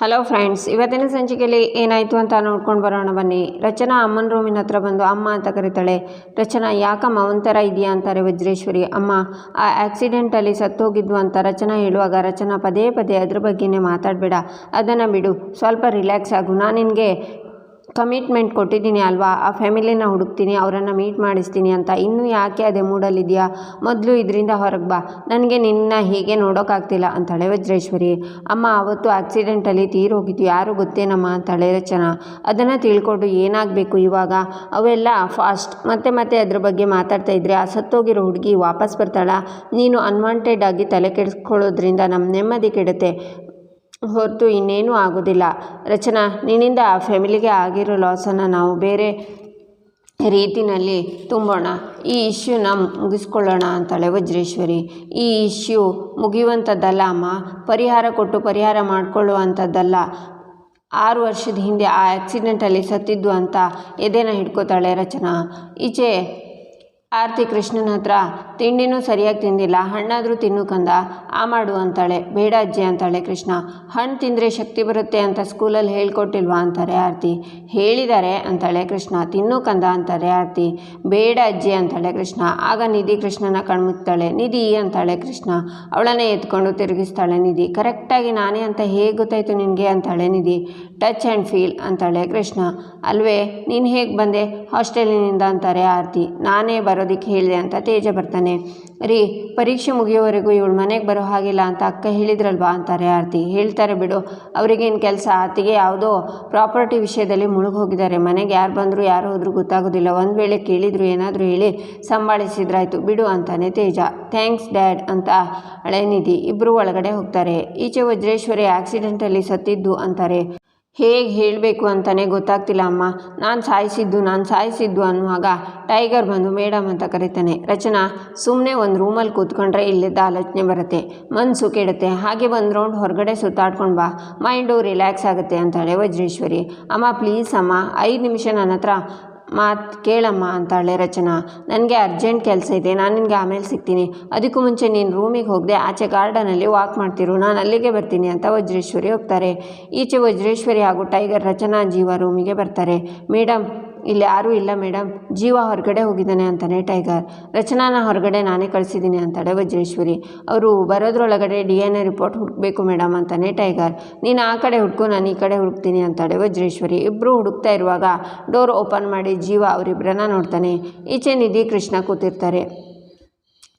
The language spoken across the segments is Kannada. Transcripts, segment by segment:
ಹಲೋ ಫ್ರೆಂಡ್ಸ್ ಇವತ್ತಿನ ಸಂಚಿಕೆಯಲ್ಲಿ ಏನಾಯಿತು ಅಂತ ನೋಡ್ಕೊಂಡು ಬರೋಣ ಬನ್ನಿ. ರಚನಾ ಅಮ್ಮನ ರೂಮಿನ ಹತ್ರ ಬಂದು ಅಮ್ಮ ಅಂತ ಕರೀತಾಳೆ. ರಚನಾ, ಯಾಕಮ್ಮ, ಒಂಥರ ಇದೆಯಾ? ಅಂತಾರೆ ವಜ್ರೇಶ್ವರಿ. ಅಮ್ಮ, ಆ ಆಕ್ಸಿಡೆಂಟಲ್ಲಿ ಸತ್ತೋಗಿದ್ವು ಅಂತ ರಚನಾ ಹೇಳುವಾಗ ರಚನಾ ಪದೇ ಪದೇ ಅದ್ರ ಬಗ್ಗೆನೇ ಮಾತಾಡಬೇಡ. ಅದನ್ನು ಬಿಡು. ಸ್ವಲ್ಪ ರಿಲ್ಯಾಕ್ಸ್ ಆಗು. ನಾನು ನಿನಗೆ ಕಮಿಟ್ಮೆಂಟ್ ಕೊಟ್ಟಿದ್ದೀನಿ ಅಲ್ವಾ? ಆ ಫ್ಯಾಮಿಲಿನ ಹುಡುಕ್ತೀನಿ, ಅವರನ್ನು ಮೀಟ್ ಮಾಡಿಸ್ತೀನಿ ಅಂತ. ಇನ್ನೂ ಯಾಕೆ ಅದೇ ಮೂಡಲ್ಲಿದೆಯಾ ಮೊದಲು ಇದರಿಂದ ಹೊರಗೆ ಬಾ. ನನಗೆ ನಿನ್ನ ಹೀಗೆ ನೋಡೋಕ್ಕಾಗ್ತಿಲ್ಲ ಅಂತಾಳೆ ವಜ್ರೇಶ್ವರಿ. ಅಮ್ಮ, ಅವತ್ತು ಆಕ್ಸಿಡೆಂಟಲ್ಲಿ ತೀರೋಗಿದ್ದು ಯಾರು ಗೊತ್ತೇನಮ್ಮ? ಅಂತಾಳೆ ರಚನಾ. ಅದನ್ನು ತಿಳ್ಕೊಂಡು ಏನಾಗಬೇಕು ಇವಾಗ? ಅವೆಲ್ಲ ಫಾಸ್ಟ್ ಮತ್ತೆ ಮತ್ತೆ ಅದ್ರ ಬಗ್ಗೆ ಮಾತಾಡ್ತಾ ಇದ್ರೆ ಆ ಸತ್ತೋಗಿರೋ ಹುಡುಗಿ ವಾಪಸ್ ಬರ್ತಾಳ? ನೀನು ಅನ್ವಾಂಟೆಡ್ ಆಗಿ ತಲೆ ಕೆಡಿಸ್ಕೊಳ್ಳೋದ್ರಿಂದ ನಮ್ಮ ನೆಮ್ಮದಿ ಕೆಡುತ್ತೆ. ಹೊರತು ಇನ್ನೇನೂ ಆಗೋದಿಲ್ಲ. ರಚನಾ, ನಿನ್ನಿಂದ ಆ ಫ್ಯಾಮಿಲಿಗೆ ಆಗಿರೋ ಲಾಸನ್ನು ನಾವು ಬೇರೆ ರೀತಿನಲ್ಲಿ ತುಂಬೋಣ. ಈ ಇಶ್ಯೂನ ಮುಗಿಸ್ಕೊಳ್ಳೋಣ ಅಂತಾಳೆ ವಜ್ರೇಶ್ವರಿ. ಈ ಇಶ್ಯೂ ಮುಗಿಯುವಂಥದ್ದಲ್ಲ ಅಮ್ಮ. ಪರಿಹಾರ ಕೊಟ್ಟು ಪರಿಹಾರ ಮಾಡಿಕೊಳ್ಳುವಂಥದ್ದಲ್ಲ. ಆರು ವರ್ಷದ ಹಿಂದೆ ಆ ಆ್ಯಕ್ಸಿಡೆಂಟಲ್ಲಿ ಸತ್ತಿದ್ದು ಅಂತ ಎದೆನ ಹಿಡ್ಕೋತಾಳೆ ರಚನಾ. ಈಚೆ ಆರತಿ ಕೃಷ್ಣನ ಹತ್ರ, ತಿಂಡಿನೂ ಸರಿಯಾಗಿ ತಿಂದಿಲ್ಲ, ಹಣ್ಣಾದರೂ ತಿನ್ನು ಕಂದ, ಆ ಮಾಡು ಅಂತಾಳೆ, ಬೇಡ ಅಜ್ಜಿ ಅಂತಾಳೆ ಕೃಷ್ಣ. ಹಣ್ಣು ತಿಂದರೆ ಶಕ್ತಿ ಬರುತ್ತೆ ಅಂತ ಸ್ಕೂಲಲ್ಲಿ ಹೇಳ್ಕೊಟ್ಟಿಲ್ವಾ ಅಂತಾರೆ ಆರತಿ. ಹೇಳಿದ್ದಾರೆ ಅಂತಾಳೆ ಕೃಷ್ಣ, ತಿನ್ನು ಕಂದ ಅಂತಾರೆ ಆರತಿ. ಬೇಡ ಅಜ್ಜಿ ಅಂತಾಳೆ ಕೃಷ್ಣ, ಆಗ ನಿಧಿ ಕೃಷ್ಣನ ಕಣ್ಮುಕ್ತಾಳೆ ನಿಧಿ ಅಂತಾಳೆ ಕೃಷ್ಣ. ಅವಳನ್ನೇ ಎತ್ಕೊಂಡು ತಿರುಗಿಸ್ತಾಳೆ ನಿಧಿ. ಕರೆಕ್ಟಾಗಿ ನಾನೇ ಅಂತ ಹೇಗೆ ಗೊತ್ತಾಯಿತು ನಿನಗೆ ಅಂತಾಳೆ ನಿಧಿ. ಟಚ್ ಆ್ಯಂಡ್ ಫೀಲ್ ಅಂತಾಳೆ ಕೃಷ್ಣ. ಅಲ್ವೇ, ನೀನು ಹೇಗೆ ಬಂದೆ? ಹಾಸ್ಟೆಲಿನಿಂದ ಅಂತಾರೆ ಆರತಿ. ನಾನೇ ಬರೋದಕ್ಕೆ ಹೇಳಿದೆ ಅಂತ ತೇಜ ಬರ್ತಾನೆ. ರೀ, ಪರೀಕ್ಷೆ ಮುಗಿಯೋವರೆಗೂ ಇವಳು ಮನೆಗೆ ಬರೋ ಹಾಗಿಲ್ಲ ಅಂತ ಅಕ್ಕ ಹೇಳಿದ್ರಲ್ವಾ ಅಂತಾರೆ ಆರತಿ. ಹೇಳ್ತಾರೆ ಬಿಡು, ಅವ್ರಿಗೇನು ಕೆಲಸ? ಆತಿಗೆ ಯಾವುದೋ ಪ್ರಾಪರ್ಟಿ ವಿಷಯದಲ್ಲಿ ಮುಳುಗಿ ಹೋಗಿದ್ದಾರೆ ಮನೆಗೆ ಯಾರು ಬಂದರೂ ಯಾರು ಹೋದರೂ ಗೊತ್ತಾಗೋದಿಲ್ಲ. ಒಂದು ವೇಳೆ ಕೇಳಿದ್ರು, ಏನಾದರೂ ಹೇಳಿ ಸಂಭಾಳಿಸಿದ್ರಾಯ್ತು. ಬಿಡು ಅಂತಾನೆ ತೇಜ. ಥ್ಯಾಂಕ್ಸ್ ಡ್ಯಾಡ್ ಅಂತ ಹಳೆ ನಿಧಿ ಇಬ್ಬರು ಒಳಗಡೆ ಹೋಗ್ತಾರೆ. ಈಚೆ ವಜ್ರೇಶ್ವರಿ ಆಕ್ಸಿಡೆಂಟಲ್ಲಿ ಸತ್ತಿದ್ದು ಅಂತಾರೆ. ಹೇಗೆ ಹೇಳಬೇಕು ಅಂತಲೇ ಗೊತ್ತಾಗ್ತಿಲ್ಲ ಅಮ್ಮ. ನಾನು ಸಾಯಿಸಿದ್ದು ನಾನು ಸಾಯಿಸಿದ್ದು ಅನ್ನುವಾಗ ಟೈಗರ್ ಬಂದು ಮೇಡಮ್ ಅಂತ ಕರೀತಾನೆ. ರಚನಾ ಸುಮ್ಮನೆ ಒಂದು ರೂಮಲ್ಲಿ ಕೂತ್ಕೊಂಡ್ರೆ ಇಲ್ಲಿದ್ದ ಆಲೋಚನೆ ಬರುತ್ತೆ. ಮನಸ್ಸು ಕೆಡುತ್ತೆ. ಹಾಗೆ ಒಂದು ರೌಂಡ್ ಹೊರಗಡೆ ಸುತ್ತಾಡ್ಕೊಂಡು ಬಾ. ಮೈಂಡು ರಿಲ್ಯಾಕ್ಸ್ ಆಗುತ್ತೆ ಅಂತಾಳೆ ವಜ್ರೇಶ್ವರಿ. ಅಮ್ಮ ಪ್ಲೀಸ್ ಅಮ್ಮ, ಐದು ನಿಮಿಷ ನನ್ನ ಹತ್ರ ಮಾತು ಕೇಳಮ್ಮ ಅಂತಾಳೆ ರಚನಾ. ನನಗೆ ಅರ್ಜೆಂಟ್ ಕೆಲಸ ಇದೆ, ನಾನು ನಿನಗೆ ಆಮೇಲೆ ಸಿಗ್ತೀನಿ. ಅದಕ್ಕೂ ಮುಂಚೆ ನೀನು ರೂಮಿಗೆ ಹೋಗದೆ ಆಚೆ ಗಾರ್ಡನಲ್ಲಿ ವಾಕ್ ಮಾಡ್ತಿರು, ನಾನು ಅಲ್ಲಿಗೆ ಬರ್ತೀನಿ ಅಂತ ವಜ್ರೇಶ್ವರಿ ಹೋಗ್ತಾರೆ. ಈಚೆ ವಜ್ರೇಶ್ವರಿ ಹಾಗೂ ಟೈಗರ್ ರಚನಾ ಜೀವ ರೂಮಿಗೆ ಬರ್ತಾರೆ. ಮೇಡಮ್ ಇಲ್ಲಿ ಯಾರೂ ಇಲ್ಲ ಮೇಡಮ್ ಜೀವ ಹೊರಗಡೆ ಹೋಗಿದ್ದಾನೆ ಅಂತಾನೆ ಟೈಗರ್. ರಚನಾನ ಹೊರಗಡೆ ನಾನೇ ಕಳಿಸಿದ್ದೀನಿ ಅಂತಾಳೆ ವಜ್ರೇಶ್ವರಿ. ಅವರು ಬರೋದ್ರೊಳಗಡೆ ಡಿ ಎನ್ ಎ ರಿಪೋರ್ಟ್ ಹುಡುಕಬೇಕು ಮೇಡಮ್ ಅಂತಾನೆ ಟೈಗರ್. ನೀನು ಆ ಕಡೆ ಹುಡುಕು, ನಾನು ಈ ಕಡೆ ಹುಡುಕ್ತೀನಿ ಅಂತಾಳೆ ವಜ್ರೇಶ್ವರಿ. ಇಬ್ಬರು ಹುಡುಕ್ತಾ ಇರುವಾಗ ಡೋರ್ ಓಪನ್ ಮಾಡಿ ಜೀವ ಅವರಿಬ್ಬರನ್ನ ನೋಡ್ತಾನೆ. ಈಚೆ ನಿಧಿ ಕೃಷ್ಣ ಕೂತಿರ್ತಾರೆ.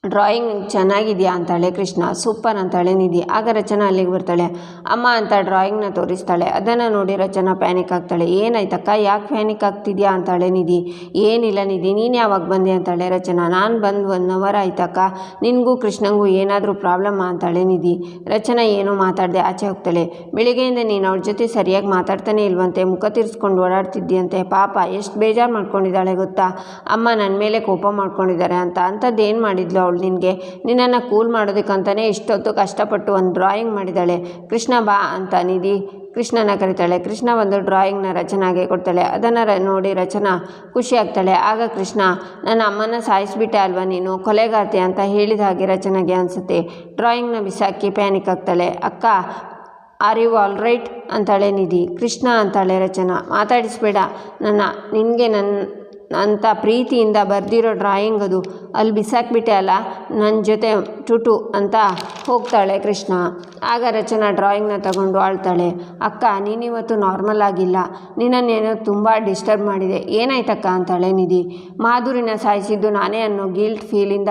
ಡ್ರಾಯಿಂಗ್ ಚೆನ್ನಾಗಿದೆಯಾ ಅಂತಾಳೆ ಕೃಷ್ಣ. ಸೂಪರ್ ಅಂತಾಳೆ ನಿಧಿ. ಆಗ ರಚನಾ ಅಲ್ಲಿಗೆ ಬರ್ತಾಳೆ. ಅಮ್ಮ ಅಂತ ಡ್ರಾಯಿಂಗ್ನ ತೋರಿಸ್ತಾಳೆ. ಅದನ್ನು ನೋಡಿ ರಚನಾ ಪ್ಯಾನಿಕ್ ಆಗ್ತಾಳೆ. ಏನಾಯ್ತಕ್ಕ? ಯಾಕೆ ಪ್ಯಾನಿಕ್ ಆಗ್ತಿದ್ಯಾ ಅಂತಾಳೆ ನಿಧಿ. ಏನಿಲ್ಲ ನಿಧಿ, ನೀನು ಯಾವಾಗ ಬಂದೆ ಅಂತಾಳೆ ರಚನಾ. ನಾನು ಬಂದು ಒನ್ ಅವರ್ ಆಯ್ತಕ್ಕ? ನಿನಗೂ ಕೃಷ್ಣಂಗೂ ಏನಾದರೂ ಪ್ರಾಬ್ಲಮ್ ಅಂತಾಳೆ ನಿಧಿ. ರಚನಾ ಏನೂ ಮಾತಾಡದೆ ಆಚೆ ಹೋಗ್ತಾಳೆ. ಬೆಳಿಗ್ಗೆಯಿಂದ ನೀನು ಅವ್ರ ಜೊತೆ ಸರಿಯಾಗಿ ಮಾತಾಡ್ತಾನೆ ಇಲ್ವಂತೆ? ಮುಖ ತಿರ್ಸ್ಕೊಂಡು ಓಡಾಡ್ತಿದ್ದೀಯಂತೆ ಪಾಪ, ಎಷ್ಟು ಬೇಜಾರು ಮಾಡ್ಕೊಂಡಿದ್ದಾಳೆ ಗೊತ್ತಾ? ಅಮ್ಮ ನನ್ನ ಮೇಲೆ ಕೋಪ ಮಾಡ್ಕೊಂಡಿದ್ದಾರೆ ಅಂತ. ಅಂಥದ್ದು ಏನು ಮಾಡಿದ್ಲು ಅವಳು ನಿನಗೆ, ನಿನ್ನನ್ನು ಕೂಲ್ ಮಾಡೋದಕ್ಕಂತಲೇ ಇಷ್ಟೊತ್ತು ಕಷ್ಟಪಟ್ಟು ಒಂದು ಡ್ರಾಯಿಂಗ್ ಮಾಡಿದ್ದಾಳೆ. ಕೃಷ್ಣ ಬಾ ಅಂತ ನಿಧಿ ಕೃಷ್ಣನ ಕರಿತಾಳೆ. ಕೃಷ್ಣ ಒಂದು ಡ್ರಾಯಿಂಗ್ನ ರಚನಾಗೆ ಕೊಡ್ತಾಳೆ. ಅದನ್ನು ರ ನೋಡಿ ರಚನಾ ಖುಷಿ ಆಗ್ತಾಳೆ. ಆಗ ಕೃಷ್ಣ, ನನ್ನ ಅಮ್ಮನ ಸಾಯಿಸಿಬಿಟ್ಟೆ ಅಲ್ವಾ ನೀನು? ಕೊಲೆಗಾರ್ತಿ ಅಂತ ಹೇಳಿದ ಹಾಗೆ ರಚನೆಗೆ ಅನಿಸುತ್ತೆ. ಡ್ರಾಯಿಂಗ್ನ ಬಿಸಾಕಿ ಪ್ಯಾನಿಕ್ ಆಗ್ತಾಳೆ. ಅಕ್ಕ ಆರ್ ಯು ಆಲ್ ರೈಟ್ ಅಂತಾಳೆ ನಿಧಿ. ಕೃಷ್ಣ ಅಂತಾಳೆ ರಚನಾ. ಮಾತಾಡಿಸ್ಬೇಡ. ನನ್ನ, ನಿನಗೆ ನನ್ನ ಅಂತ ಪ್ರೀತಿಯಿಂದ ಬರೆದಿರೋ ಡ್ರಾಯಿಂಗ್ ಅದು. ಅಲ್ಲಿ ಬಿಸಾಕ್ಬಿಟ್ಟೆ ಅಲ್ಲ ನನ್ನ ಜೊತೆ ಟುಟು ಅಂತ ಹೋಗ್ತಾಳೆ ಕೃಷ್ಣ. ಆಗ ರಚನಾ ಡ್ರಾಯಿಂಗ್ನ ತಗೊಂಡು ಆಳ್ತಾಳೆ. ಅಕ್ಕ, ನೀನಿವತ್ತು ನಾರ್ಮಲ್ ಆಗಿಲ್ಲ. ನಿನ್ನನ್ನೇನೋ ತುಂಬ ಡಿಸ್ಟರ್ಬ್ ಮಾಡಿದೆ. ಏನಾಯ್ತಕ್ಕ? ಅಂತಾಳೆ ನಿಧಿ. ಮಾಧುರಿನ ಸಾಯಿಸಿದ್ದು ನಾನೇ ಅನ್ನೋ ಗಿಲ್ಟ್ ಫೀಲಿಂದ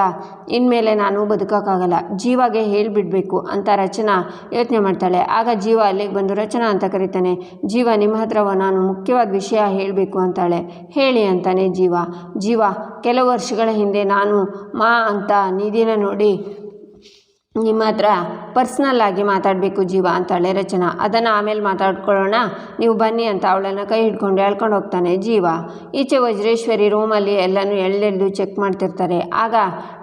ಇನ್ಮೇಲೆ ನಾನು ಬದುಕೋಕ್ಕಾಗಲ್ಲ. ಜೀವಾಗೆ ಹೇಳಿಬಿಡ್ಬೇಕು ಅಂತ ರಚನಾ ಯೋಚನೆ ಮಾಡ್ತಾಳೆ. ಆಗ ಜೀವ ಅಲ್ಲಿಗೆ ಬಂದು ರಚನಾ ಅಂತ ಕರೀತಾನೆ. ಜೀವ, ನಿಮ್ಮ ಹತ್ರ ನಾನು ಮುಖ್ಯವಾದ ವಿಷಯ ಹೇಳಬೇಕು ಅಂತಾಳೆ. ಹೇಳಿ ಅಂತಾನೆ ಜೀವ. ಜೀವ ಕೆಲವು ವರ್ಷಗಳ ಹಿಂದೆ ನಾನು ಮಾ ಅಂತ ನಿಧಿನ ನೋಡಿ ನಿಮ್ಮ ಹತ್ರ ಪರ್ಸ್ನಲ್ ಆಗಿ ಮಾತಾಡಬೇಕು ಜೀವ ಅಂತಾಳೆ ರಚನಾ. ಅದನ್ನು ಆಮೇಲೆ ಮಾತಾಡ್ಕೊಳ್ಳೋಣ. ನೀವು ಬನ್ನಿ ಅಂತ ಅವಳನ್ನು ಕೈ ಹಿಡ್ಕೊಂಡು ಹೇಳ್ಕೊಂಡು ಹೋಗ್ತಾನೆ ಜೀವ. ಈಚೆ ವಜ್ರೇಶ್ವರಿ ರೂಮಲ್ಲಿ ಎಲ್ಲನೂ ಎಳ್ಳೆಳ್ಳು ಚೆಕ್ ಮಾಡ್ತಿರ್ತಾರೆ. ಆಗ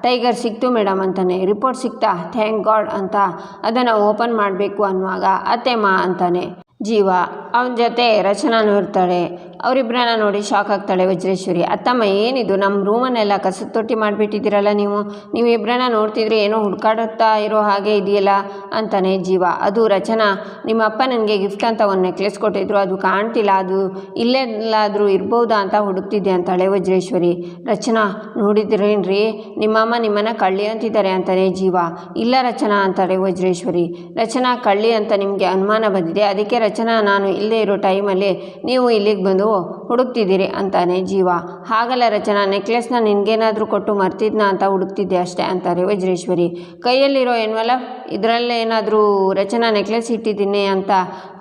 ಟೈಗರ್ ಸಿಕ್ತು ಮೇಡಮ್ ಅಂತಾನೆ. ರಿಪೋರ್ಟ್ ಸಿಕ್ತಾ? ಥ್ಯಾಂಕ್ ಗಾಡ್ ಅಂತ ಅದನ್ನು ಓಪನ್ ಮಾಡಬೇಕು ಅನ್ನುವಾಗ ಅತ್ತೆ ಮಾ ಅಂತಾನೆ. ಜೀವ ಅವನ ಜೊತೆ ರಚನಾನು ಇರ್ತಾಳೆ ಅವರಿಬ್ಬರನ್ನ ನೋಡಿ ಶಾಕ್ ಆಗ್ತಾಳೆ ವಜ್ರೇಶ್ವರಿ. ಅತ್ತಮ್ಮ, ಏನಿದು? ನಮ್ಮ ರೂಮನ್ನೆಲ್ಲ ಕಸದ ತೊಟ್ಟಿ ಮಾಡಿಬಿಟ್ಟಿದ್ದೀರಲ್ಲ ನೀವು? ನೀವು ಇಬ್ಬರನ್ನ ನೋಡ್ತಿದ್ರೆ ಏನೋ ಹುಡ್ಕಾಡುತ್ತಾ ಇರೋ ಹಾಗೆ ಇದೆಯಲ್ಲ? ಅಂತಾನೆ ಜೀವ. ಅದು ರಚನಾ, ನಿಮ್ಮ ಅಪ್ಪ ನನಗೆ ಗಿಫ್ಟ್ ಅಂತ ಒಂದು ನೆಕ್ಲೆಸ್ ಕೊಟ್ಟಿದ್ರು. ಅದು ಕಾಣ್ತಿಲ್ಲ. ಅದು ಇಲ್ಲೆಲ್ಲಾದರೂ ಇರ್ಬೋದಾ ಅಂತ ಹುಡುಕ್ತಿದ್ದೆ, ಅಂತಾಳೆ ವಜ್ರೇಶ್ವರಿ. ರಚನಾ, ನೋಡಿದ್ರೇನ್ರಿ? ನಿಮ್ಮಮ್ಮ ನಿಮ್ಮನ್ನು ಕಳ್ಳಿ ಅಂತಿದ್ದಾರೆ, ಅಂತಾನೆ ಜೀವ. ಇಲ್ಲ ರಚನಾ, ಅಂತಾಳೆ ವಜ್ರೇಶ್ವರಿ. ರಚನಾ, ಕಳ್ಳಿ ಅಂತ ನಿಮಗೆ ಅನುಮಾನ ಬಂದಿದೆ. ಅದಕ್ಕೆ ರಚನಾ, ನಾನು ಇಲ್ಲೇ ಇರೋ ಟೈಮಲ್ಲಿ ನೀವು ಇಲ್ಲಿಗೆ ಬಂದು ಹುಡುಕ್ತಿದ್ದೀರಿ ಅಂತಾನೆ ಜೀವ. ಹಾಗಲ್ಲ ರಚನಾ, ನೆಕ್ಲೆಸ್ನ ನಿನಗೇನಾದರೂ ಕೊಟ್ಟು ಮರ್ತಿದ್ನ ಅಂತ ಹುಡುಕ್ತಿದ್ದೆ ಅಷ್ಟೇ ಅಂತಾರೆ ವಜ್ರೇಶ್ವರಿ. ಕೈಯಲ್ಲಿರೋ ಎನ್ವೆಲಪ್, ಇದರಲ್ಲೇ ಏನಾದರೂ ರಚನಾ ನೆಕ್ಲೆಸ್ ಇಟ್ಟಿದ್ದೀನಿ ಅಂತ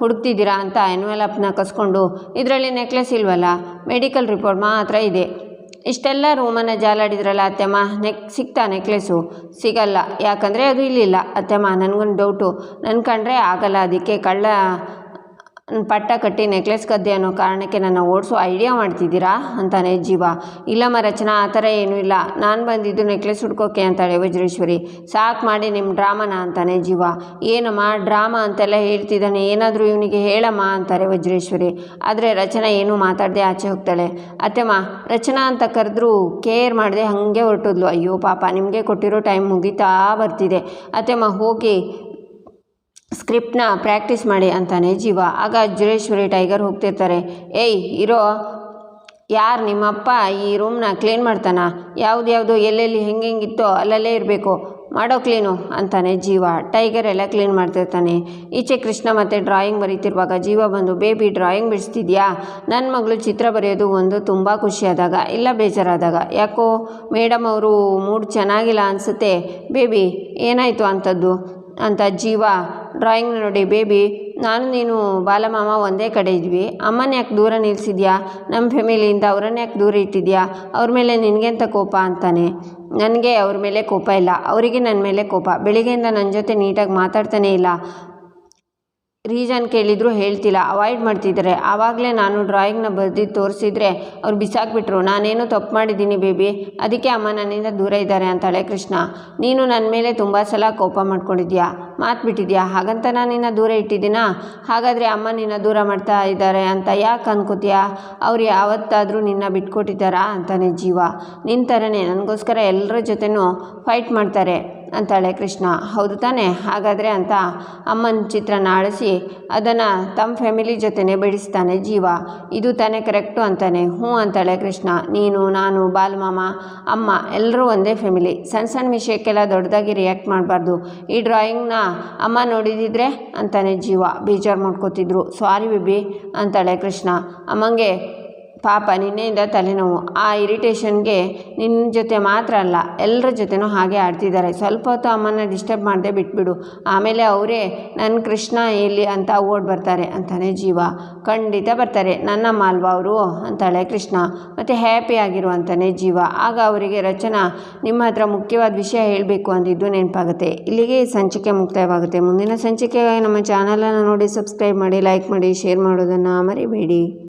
ಹುಡುಕ್ತಿದ್ದೀರಾ ಅಂತ ಎನ್ವೆಲಪ್ನ ಕಸ್ಕೊಂಡು, ಇದರಲ್ಲಿ ನೆಕ್ಲೆಸ್ ಇಲ್ವಲ್ಲ? ಮೆಡಿಕಲ್ ರಿಪೋರ್ಟ್ ಮಾತ್ರ ಇದೆ. ಇಷ್ಟೆಲ್ಲ ರೂಮನ್ನು ಜಾಲಾಡಿದ್ರಲ್ಲ ಅತ್ತೆಮ್ಮ, ನೆಕ್ ಸಿಗ್ತಾ ನೆಕ್ಲೆಸ್ಸು ಸಿಗಲ್ಲ. ಯಾಕಂದರೆ ಅದು ಇಲ್ಲಿಲ್ಲ. ಅತ್ತೆಮ್ಮ, ನನಗೊಂದು ಡೌಟು. ನನ್ನ ಕಂಡ್ರೆ ಆಗಲ್ಲ, ಅದಕ್ಕೆ ಕಳ್ಳ ಪಟ್ಟ ಕಟ್ಟಿ ನೆಕ್ಲೆಸ್ ಗದ್ದೆ ಅನ್ನೋ ಕಾರಣಕ್ಕೆ ನನ್ನ ಓಡಿಸೋ ಐಡಿಯಾ ಮಾಡ್ತಿದ್ದೀರಾ ಅಂತಾನೆ ಜೀವ. ಇಲ್ಲಮ್ಮ ರಚನಾ ಆ ಥರ ಏನೂ ಇಲ್ಲ. ನಾನು ಬಂದಿದ್ದು ನೆಕ್ಲೆಸ್ ಹುಡ್ಕೋಕೆ ಅಂತಾಳೆ ವಜ್ರೇಶ್ವರಿ. ಸಾಕು ಮಾಡಿ ನಿಮ್ಮ ಡ್ರಾಮನ ಅಂತಾನೆ ಜೀವ. ಏನಮ್ಮ, ಡ್ರಾಮಾ ಅಂತೆಲ್ಲ ಹೇಳ್ತಿದ್ದಾನೆ. ಏನಾದರೂ ಇವನಿಗೆ ಹೇಳಮ್ಮ ಅಂತಾರೆ ವಜ್ರೇಶ್ವರಿ. ಆದರೆ ರಚನಾ ಏನೂ ಮಾತಾಡದೆ ಆಚೆ ಹೋಗ್ತಾಳೆ. ಅತ್ತೆಮ್ಮ, ರಚನಾ ಅಂತ ಕರೆದ್ರೂ ಕೇರ್ ಮಾಡಿದೆ ಹಾಗೆ ಹೊರಟೋದ್ಲು. ಅಯ್ಯೋ ಪಾಪ, ನಿಮಗೆ ಕೊಟ್ಟಿರೋ ಟೈಮ್ ಮುಗಿತಾ ಬರ್ತಿದೆ. ಅತ್ತೆಮ್ಮ, ಹೋಗಿ ಸ್ಕ್ರಿಪ್ಟ್ನ ಪ್ರಾಕ್ಟೀಸ್ ಮಾಡಿ ಅಂತಾನೆ ಜೀವ. ಆಗ ಜುರೇಶ್ವರಿ ಟೈಗರ್ ಹೋಗ್ತಿರ್ತಾರೆ, ಏಯ್, ಇರೋ, ಯಾರು ನಿಮ್ಮಪ್ಪ ಈ ರೂಮ್ನ ಕ್ಲೀನ್ ಮಾಡ್ತಾನ? ಯಾವ್ದು ಯಾವುದು, ಎಲ್ಲೆಲ್ಲಿ, ಹೆಂಗೆ ಹೆಂಗಿತ್ತೋ ಅಲ್ಲಲ್ಲೇ ಇರಬೇಕು. ಮಾಡೋ ಕ್ಲೀನು, ಅಂತಾನೆ ಜೀವ. ಟೈಗರ್ ಎಲ್ಲ ಕ್ಲೀನ್ ಮಾಡ್ತಿರ್ತಾನೆ. ಈಚೆ ಕೃಷ್ಣ ಮತ್ತೆ ಡ್ರಾಯಿಂಗ್ ಬರೀತಿರುವಾಗ ಜೀವ ಬಂದು, ಬೇಬಿ, ಡ್ರಾಯಿಂಗ್ ಬಿಡಿಸ್ತಿದ್ಯಾ? ನನ್ನ ಮಗಳು ಚಿತ್ರ ಬರೆಯೋದು ಒಂದು ತುಂಬ ಖುಷಿಯಾದಾಗ, ಇಲ್ಲ ಬೇಜಾರಾದಾಗ. ಯಾಕೋ ಮೇಡಮ್ ಅವರು ಮೂಡ್ ಚೆನ್ನಾಗಿಲ್ಲ ಅನಿಸುತ್ತೆ. ಬೇಬಿ, ಏನಾಯಿತು ಅಂಥದ್ದು ಅಂತ ಜೀವ ಡ್ರಾಯಿಂಗ್ ನೋಡಿ, ಬೇಬಿ, ನಾನು ನೀನು ಬಾಲಮಾಮ ಒಂದೇ ಕಡೆ ಇದ್ವಿ. ಅಮ್ಮನ ಯಾಕೆ ದೂರ ನಿಲ್ಲಿಸಿದ್ಯಾ ನಮ್ಮ ಫ್ಯಾಮಿಲಿಯಿಂದ ಅವ್ರನ್ನ ಯಾಕೆ ದೂರ ಇಟ್ಟಿದ್ಯಾ? ಅವ್ರ ಮೇಲೆ ನಿನಗೆಂತ ಕೋಪ ಅಂತಾನೆ. ನನಗೆ ಅವ್ರ ಮೇಲೆ ಕೋಪ ಇಲ್ಲ. ಅವರಿಗೆ ನನ್ನ ಮೇಲೆ ಕೋಪ. ಬೆಳಿಗ್ಗೆಯಿಂದ ನನ್ನ ಜೊತೆ ನೀಟಾಗಿ ಮಾತಾಡ್ತಾನೇ ಇಲ್ಲ. ರೀಸನ್ ಕೇಳಿದ್ರು ಹೇಳ್ತಿಲ್ಲ ಅವಾಯ್ಡ್ ಮಾಡ್ತಿದ್ದಾರೆ ಆವಾಗಲೇ ನಾನು ಡ್ರಾಯಿಂಗ್ನ ಬರೆದು ತೋರಿಸಿದ್ರೆ ಅವ್ರು ಬಿಸಾಕ್ಬಿಟ್ರು. ನಾನೇನು ತಪ್ಪು ಮಾಡಿದ್ದೀನಿ ಬೇಬಿ. ಅದಕ್ಕೆ ಅಮ್ಮ ನನ್ನಿಂದ ದೂರ ಇದ್ದಾರೆ ಅಂತಾಳೆ ಕೃಷ್ಣ. ನೀನು ನನ್ನ ಮೇಲೆ ತುಂಬ ಸಲ ಕೋಪ ಮಾಡ್ಕೊಂಡಿದ್ಯಾ? ಮಾತು ಬಿಟ್ಟಿದ್ಯಾ? ಹಾಗಂತ ನಾನು ನಿನ್ನ ದೂರ ಇಟ್ಟಿದ್ದೀನಾ? ಹಾಗಾದರೆ ಅಮ್ಮ ನಿನ್ನ ದೂರ ಮಾಡ್ತಾ ಇದ್ದಾರೆ ಅಂತ ಯಾಕೆ ಅನ್ಕೋತೀಯಾ? ಅವ್ರು ಯಾವತ್ತಾದರೂ ನಿನ್ನ ಬಿಟ್ಕೊಟ್ಟಿದ್ದಾರಾ ಅಂತಾನೆ ಜೀವ. ನಿನ್ನ ಥರನೇ ನನಗೋಸ್ಕರ ಎಲ್ಲರ ಜೊತೆನೂ ಫೈಟ್ ಮಾಡ್ತಾರೆ. ಅಂತಾಳೆ ಕೃಷ್ಣ. ಹೌದು ತಾನೆ, ಹಾಗಾದರೆ ಅಂತ ಅಮ್ಮನ ಚಿತ್ರನ ಆಳಿಸಿ ಅದನ್ನು ತಮ್ಮ ಫ್ಯಾಮಿಲಿ ಜೊತೆನೇ ಬಿಡಿಸ್ತಾನೆ ಜೀವ. ಇದು ತಾನೇ ಕರೆಕ್ಟು ಅಂತಾನೆ. ಹ್ಞೂ ಅಂತಾಳೆ ಕೃಷ್ಣ. ನೀನು, ನಾನು, ಬಾಲ್ಮಾಮ, ಅಮ್ಮ ಎಲ್ಲರೂ ಒಂದೇ ಫ್ಯಾಮಿಲಿ ಸಣ್ಣ ಸಣ್ಣ ವಿಷಯಕ್ಕೆಲ್ಲ ದೊಡ್ಡದಾಗಿ ರಿಯಾಕ್ಟ್ ಮಾಡಬಾರ್ದು. ಈ ಡ್ರಾಯಿಂಗ್ನ ಅಮ್ಮ ನೋಡಿದಿದ್ರೆ ಅಂತಾನೆ ಜೀವ. ಬೇಜಾರು ಮಾಡ್ಕೋತಿದ್ರು. ಸಾರಿ ಬೇಬಿ ಅಂತಾಳೆ ಕೃಷ್ಣ. ಅಮ್ಮಂಗೆ ಪಾಪ ನಿನ್ನೆಯಿಂದ ತಲೆನೋವು. ಆ ಇರಿಟೇಷನ್ಗೆ ನಿನ್ನ ಜೊತೆ ಮಾತ್ರ ಅಲ್ಲ ಎಲ್ಲರ ಜೊತೆನೂ ಹಾಗೆ ಆಡ್ತಿದ್ದಾರೆ. ಸ್ವಲ್ಪ ಹೊತ್ತು ಅಮ್ಮನ ಡಿಸ್ಟರ್ಬ್ ಮಾಡದೆ ಬಿಟ್ಬಿಡು. ಆಮೇಲೆ ಅವರೇ ನನ್ನ ಕೃಷ್ಣ ಎಲ್ಲಿ ಅಂತ ಓಡ್ ಬರ್ತಾರೆ ಅಂತಾನೆ ಜೀವ. ಖಂಡಿತ ಬರ್ತಾರೆ. ನನ್ನ ಮಾಲ್ವ ಅವರು? ಅಂತಾಳೆ ಕೃಷ್ಣ. ಮತ್ತು ಹ್ಯಾಪಿ ಆಗಿರು ಅಂತಾನೆ ಜೀವ. ಆಗ ಅವರಿಗೆ, ರಚನಾ, ನಿಮ್ಮ ಹತ್ರ ಮುಖ್ಯವಾದ ವಿಷಯ ಹೇಳಬೇಕು ಅಂದಿದ್ದು ನೆನಪಾಗುತ್ತೆ. ಇಲ್ಲಿಗೆ ಸಂಚಿಕೆ ಮುಕ್ತಾಯವಾಗುತ್ತೆ. ಮುಂದಿನ ಸಂಚಿಕೆಗಾಗಿ ನಮ್ಮ ಚಾನಲನ್ನು ನೋಡಿ, ಸಬ್ಸ್ಕ್ರೈಬ್ ಮಾಡಿ, ಲೈಕ್ ಮಾಡಿ, ಶೇರ್ ಮಾಡೋದನ್ನು ಮರಿಬೇಡಿ.